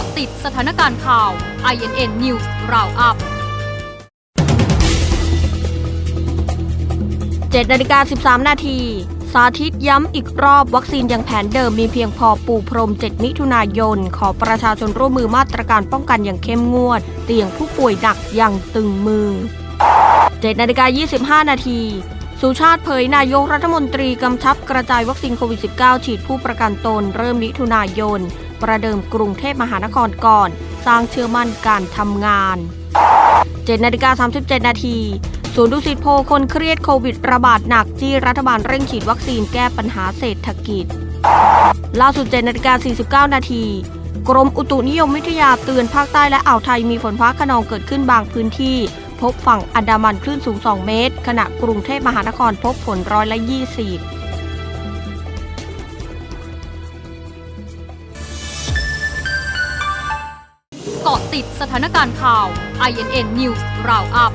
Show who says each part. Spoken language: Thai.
Speaker 1: าะติดสถานการณ์ข่าว INN News Roundup
Speaker 2: 7นาฬิกา13 นาที สาธิตย้ำอีกรอบวัคซีนยังแผนเดิมมีเพียงพอปูพรม 7 มิถุนายน ขอประชาชนร่วมมือมาตรการป้องกันอย่างเข้มงวด เตียงผู้ป่วยหนักอย่างตึงมือ 7นาฬิกา25 นาที สุชาติเผยนายกรัฐมนตรีกำชับกระจายวัคซีนโควิด -19 ฉีดผู้ประกันตนเริ่มมิถุนายน ประเดิมกรุงเทพมหานครก่อน สร้างเชื่อมั่นการทำงาน 7นาฬิกา37 นาทีศูนย์ดุสิตโพคนเครียดโควิดระบาดหนักที่รัฐบาลเร่งฉีดวัคซีนแก้ปัญหาเศรษฐกิจ ล่าสุด7นาฬิกา49 นาทีกรมอุตุนิยมวิทยาเตือนภาคใต้และอ่าวไทยมีฝนฟ้าขนองเกิดขึ้นบางพื้นที่ พบฝั่งอันดามันคลื่นสูง 2 เมตร ขณะกรุงเทพมหานครพบฝนร้อยละ 20
Speaker 1: เกาะติดสถานการณ์ข่าว INN News Roundup